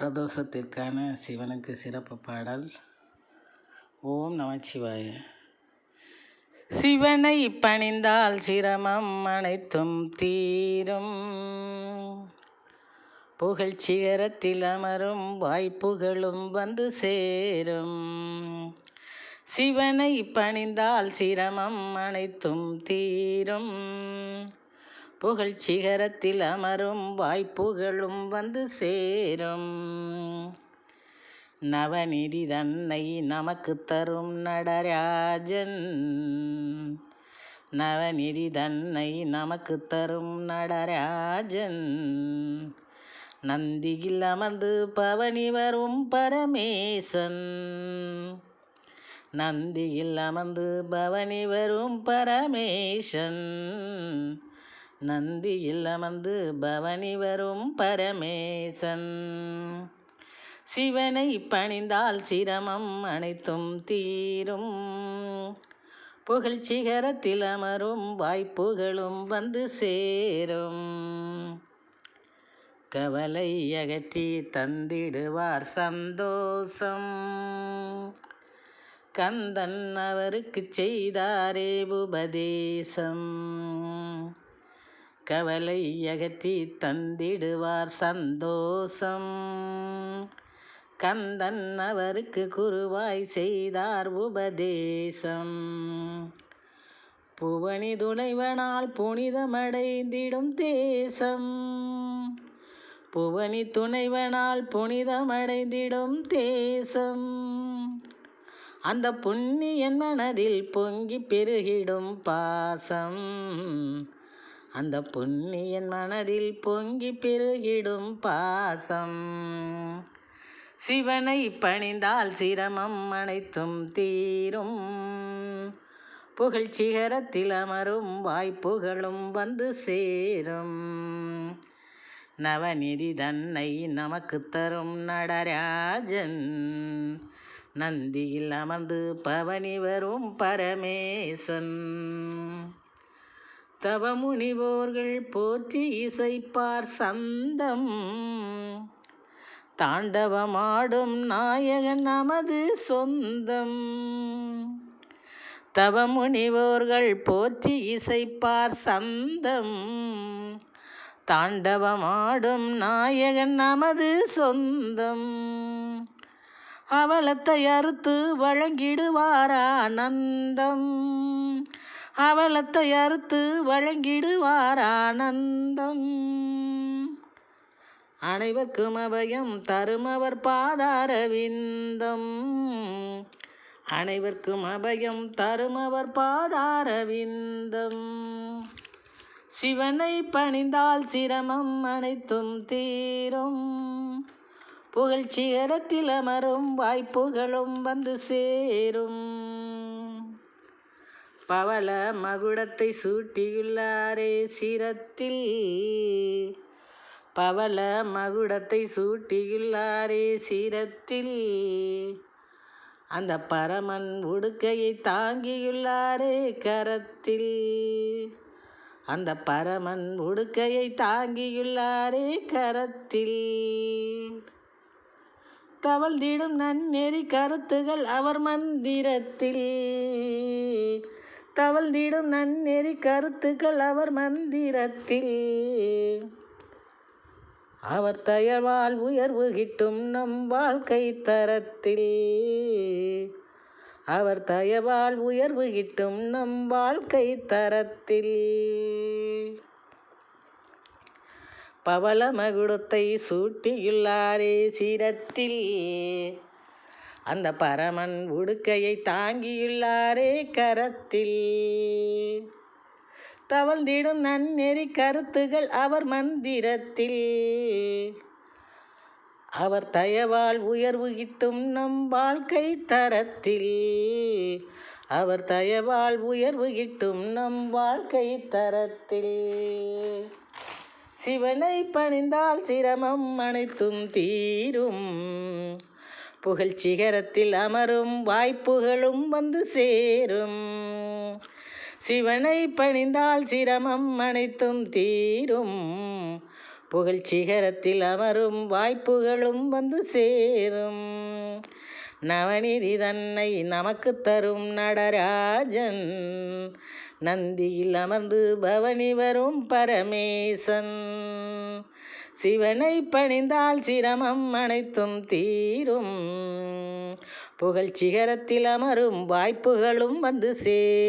பிரதோஷத்திற்கான சிவனுக்கு சிறப்பு பாடல். ஓம் நமச்சிவாய. சிவனை பணிந்தால் சிரமம் அனைத்தும் தீரும். புகழ் சிகரத்தில் அமரும் வாய்ப்புகளும் வந்து சேரும். சிவனை பணிந்தால் சிரமம் அனைத்தும் தீரும். புகழ் சிகரத்தில் அமரும் வாய்ப்புகளும் வந்து சேரும். நவநிதி தன்னை நமக்கு தரும் நடராஜன். நவநிதி தன்னை நமக்கு தரும் நடராஜன். நந்தியில் அமர்ந்து பவனி வரும் பரமேசன். நந்தியில் அமர்ந்து பவனி வரும் பரமேசன். நந்தியில் அமர்ந்து பவனி வரும் பரமேசன். சிவனை பணிந்தால் சிரமம் அனைத்தும் தீரும். புகழ் சிகரத்தில் அமரும் வாய்ப்புகளும் வந்து சேரும். கவலை அகற்றி தந்திடுவார் சந்தோஷம். கந்தன் அவருக்கு செய்தாரே உபதேசம். கவலை அகற்றி தந்திடுவார் சந்தோஷம். கந்தன் அவருக்கு குருவாய் செய்தார் உபதேசம். புவனி துணைவனால் புனிதமடைந்திடும் தேசம். புவனி துணைவனால் புனிதமடைந்திடும் தேசம். அந்த புண்ணியன் மனதில் பொங்கி பெருகிடும் பாசம். அந்த புண்ணியன் மனதில் பொங்கி பெருகிடும் பாசம். சிவனை பணிந்தால் சிரமம் அனைத்தும் தீரும். புகழ் சிகரத்தில் அமரும் வாய்ப்புகளும் வந்து சேரும். நவநிதி தன்னை நமக்கு தரும் நடராஜன். நந்தியில் அமர்ந்து பவனி வரும் பரமேசன். தவமுனிவோர்கள் போற்றி இசைப்பார் சந்தம். தாண்டவமாடும் நாயகன் நமது சொந்தம். தவமுனிவோர்கள் போற்றி இசைப்பார் சந்தம். தாண்டவமாடும் நாயகன் நமது சொந்தம். அவலத்தை அறுத்து வழங்கிடுவார் ஆனந்தம். அவலத்தை அறுத்து வழங்கிடுவார் ஆனந்தம் அனைவருக்கும் அபயம் தருமவர் பாதாரவிந்தம். அனைவர்க்கும் அபயம் தருமவர் பாதாரவிந்தம். சிவனை பணிந்தால் சிரமம் அனைத்தும் தீரும். புகழ் சிகரத்தில் அமரும் வாய்ப்புகளும் வந்து சேரும். பவள மகுடத்தை சூட்டியுள்ளாரே சிரத்தில். பவள மகுடத்தை சூட்டியுள்ளாரே சிரத்தில். அந்த பரமன் உடுக்கையை தாங்கியுள்ளாரே கரத்தில். அந்த பரமன் உடுக்கையை தாங்கியுள்ளாரே கரத்தில். தவழ்ந்திடும் நன்னெறி கருத்துகள் அவர் மந்திரத்தில். தவழ்ந்திடும் நன்னெறி கருத்துக்கள் அவர் மந்திரத்தில். அவர் தயவால் உயர்வு கிட்டும் நம் வாழ்க்கை தரத்தில். அவர் தயவால் உயர்வு கிட்டும் நம் வாழ்க்கை தரத்தில். பவள மகுடத்தை சூட்டியுள்ளாரே சிரத்தில். அந்த பரமன் உடுக்கையை தாங்கியுள்ளாரே கரத்தில். தவழ்ந்திடும் நன்னெறி கருத்துகள் அவர் மந்திரத்தில். அவர் தயவால் உயர்வு கிட்டும் நம் வாழ்க்கை தரத்தில். அவர் தயவால் உயர்வு கிட்டும் நம் வாழ்க்கை தரத்தில். சிவனை பணிந்தால் சிரமம் அனைத்தும் தீரும். புகழ் சிகரத்தில் அமரும் வாய்ப்புகளும் வந்து சேரும். சிவனை பணிந்தால் சிரமம் அனைத்தும் தீரும். புகழ் சிகரத்தில் அமரும் வாய்ப்புகளும் வந்து சேரும். நவநிதி தன்னை நமக்கு தரும் நடராஜன். நந்தியில் அமர்ந்து பவனி வரும் பரமேசன். சிவனை பணிந்தால் சிரமம் அனைத்தும் தீரும். புகழ் சிகரத்தில் அமரும் வாய்ப்புகளும் வந்து சேரும்.